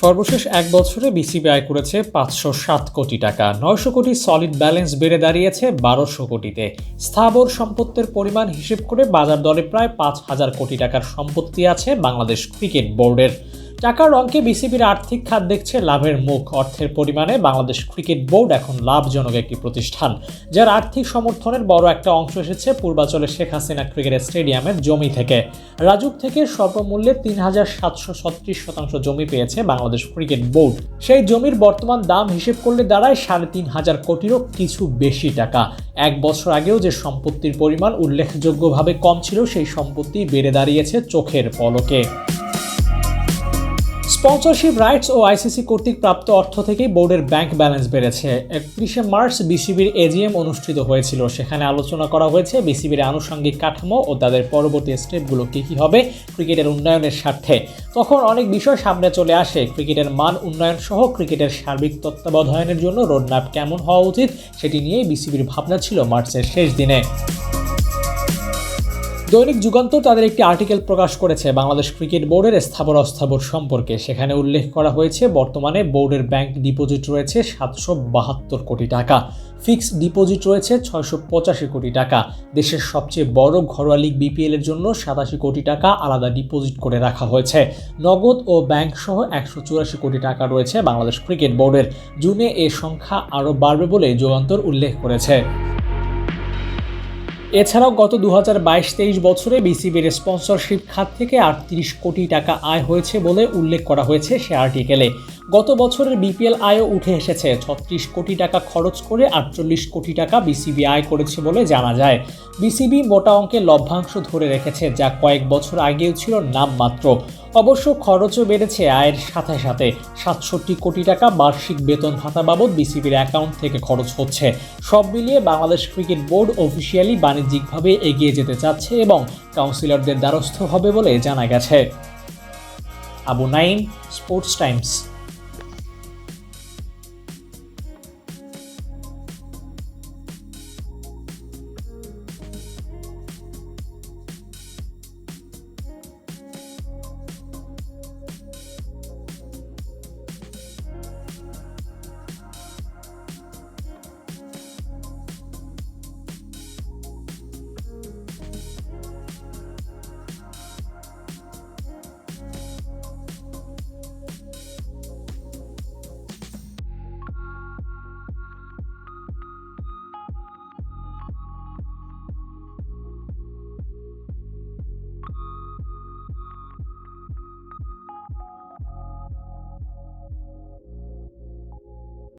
সর্বশেষ এক বছরে বিসিবি আয় করেছে পাঁচশো সাত কোটি টাকা। নয়শো কোটি সলিড ব্যালেন্স বেড়ে দাঁড়িয়েছে বারোশো কোটিতে। স্থাবর সম্পত্তির পরিমাণ হিসেব করে বাজার দরে প্রায় পাঁচ হাজার কোটি টাকার সম্পত্তি আছে বাংলাদেশ ক্রিকেট বোর্ডের। টাকার অঙ্কে বিসিবির আর্থিক খাত দেখছে লাভের মুখ। অর্থের পরিমাণে বাংলাদেশ ক্রিকেট বোর্ড এখন লাভজনক একটি প্রতিষ্ঠান, যার আর্থিক সমর্থনের বড় একটা অংশ এসেছে পূর্বাচলের শেখ হাসিনা ক্রিকেট স্টেডিয়ামের জমি থেকে। রাজুক থেকে স্বল্পমূল্যে তিন হাজার সাতশো ছত্রিশ শতাংশ জমি পেয়েছে বাংলাদেশ ক্রিকেট বোর্ড। সেই জমির বর্তমান দাম হিসেব করলে দাঁড়ায় সাড়ে তিন হাজার কোটিরও কিছু বেশি টাকা। এক বছর আগেও যে সম্পত্তির পরিমাণ উল্লেখযোগ্যভাবে কম ছিল, সেই সম্পত্তি বেড়ে দাঁড়িয়েছে চোখের পলকে। স্পন্সরশিপ রাইটস ও আইসিসি কর্তৃক প্রাপ্ত অর্থ থেকেই বোর্ডের ব্যাংক ব্যালেন্স বেড়েছে। একত্রিশে মার্চ বিসিবির এজিএম অনুষ্ঠিত হয়েছিল। সেখানে আলোচনা করা হয়েছে বিসিবির আনুষঙ্গিক কাঠামো ও তাদের পরবর্তী স্টেপগুলো কী কী হবে ক্রিকেটের উন্নয়নের স্বার্থে। তখন অনেক বিষয় সামনে চলে আসে। ক্রিকেটের মান উন্নয়ন সহ ক্রিকেটের সার্বিক তত্ত্বাবধানের জন্য রোডম্যাপ কেমন হওয়া উচিত সেটি নিয়েই বিসিবির ভাবনা ছিল মার্চের শেষ দিনে। দৈনিক যুগান্তর তাদের একটি আর্টিকেল প্রকাশ করেছে। বাংলাদেশ ক্রিকেট বোর্ডের স্থাবর অস্থাবর সম্পর্কে। সেখানে উল্লেখ করা হয়েছে, বর্তমানে বোর্ডের ব্যাংক ডিপোজিট রয়েছে সাতশো বাহাত্তর কোটি টাকা। ফিক্সড ডিপোজিট রয়েছে ছয়শো পঁচাশি কোটি টাকা। দেশের সবচেয়ে বড় ঘরোয়া লিগ বিপিএল এর জন্য সাতাশি কোটি টাকা আলাদা ডিপোজিট করে রাখা হয়েছে। নগদ ও ব্যাংক সহ একশো চুরাশি কোটি টাকা রয়েছে বাংলাদেশ ক্রিকেট বোর্ডের। জুনে এ সংখ্যা আরও বাড়বে বলে যুগান্তর উল্লেখ করেছে। এছাড়াও গত দু হাজার বাইশ তেইশ বছরে বিসিবির স্পন্সরশিপ খাত থেকে আটত্রিশ কোটি টাকা আয় হয়েছে বলে উল্লেখ করা হয়েছে সে আর্টিকেলে। গত বছরের বিপিএল আয়ও উঠে এসেছে। ছত্রিশ কোটি টাকা খরচ করে আটচল্লিশ কোটি টাকা বিসিবি আয় করেছে বলে জানা যায়। বিসিবি মোটা অঙ্কে লভ্যাংশ ধরে রেখেছে, যা কয়েক বছর আগেও ছিল নামমাত্র। অবশ্য খরচও বেড়েছে আয়ের সাথে সাথে। সাতষট্টি কোটি টাকা বার্ষিক বেতন ভাতা বাবদ বিসিবির অ্যাকাউন্ট থেকে খরচ হচ্ছে। সব মিলিয়ে বাংলাদেশ ক্রিকেট বোর্ড অফিসিয়ালি বাণিজ্যিকভাবে এগিয়ে যেতে চাচ্ছে এবং কাউন্সিলরদের দ্বারস্থ হবে বলে জানা গেছে। Abu Naim sports Times.